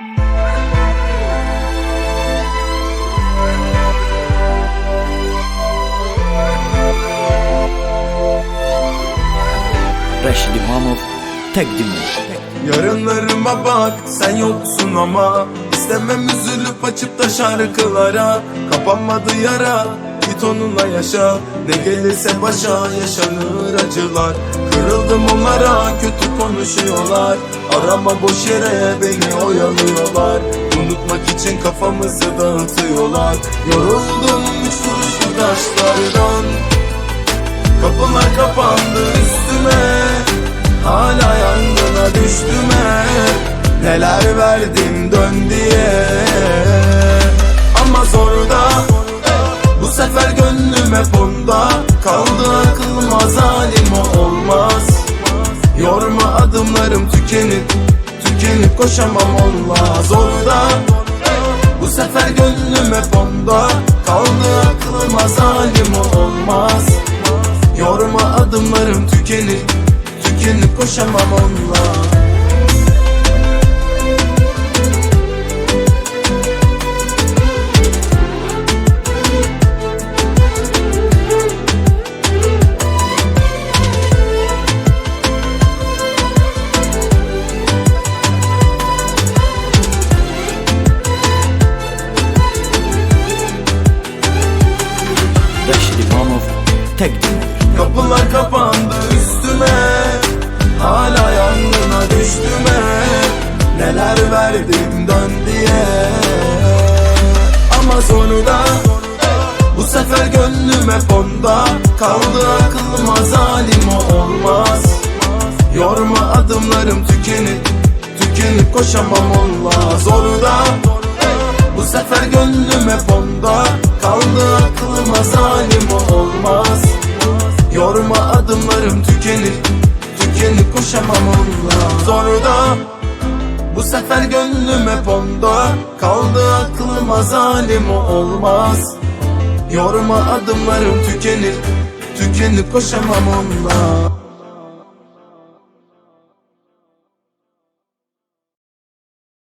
Reşit İmamov takdim Yarınlarıma bak sen yoksun ama. İstemem üzülüp açıp da şarkılara Kapanmadı yara git onunla yaşa. Ne gelirse başa yaşanır acılar. Kırıldım onlara kötü konuşuyorlar. Arama boş yere beni oyalıyorlar. Unutmak için kafamızı dağıtıyorlar. Yoruldum üç kuruşlu taşlardan tükenip Tükenip koşamam olmaz orada Bu sefer gönlüm hep onda. Kaldı aklıma zalim olmaz. Yorma adımlarım tükenir Tükenip koşamam onunla Reşit İmamov takdim Kapılar kapandı üstüme Hala yangına düştüme. Neler verdim dön diye. Ama sonunda Bu sefer gönlüm hep Kaldı aklıma zalim o olmaz. Yorma adımlarım tükenip Tükenip koşamam orada Bu sefer gönlüm hep Kaldı aklıma zalim olmaz. Yorma adımlarım tükenir. Tükenip koşamam onunla. Zorda Bu sefer gönlüm hep Kaldı aklıma zalim olmaz. Yorma adımlarım tükenir. Tükenip koşamam onunla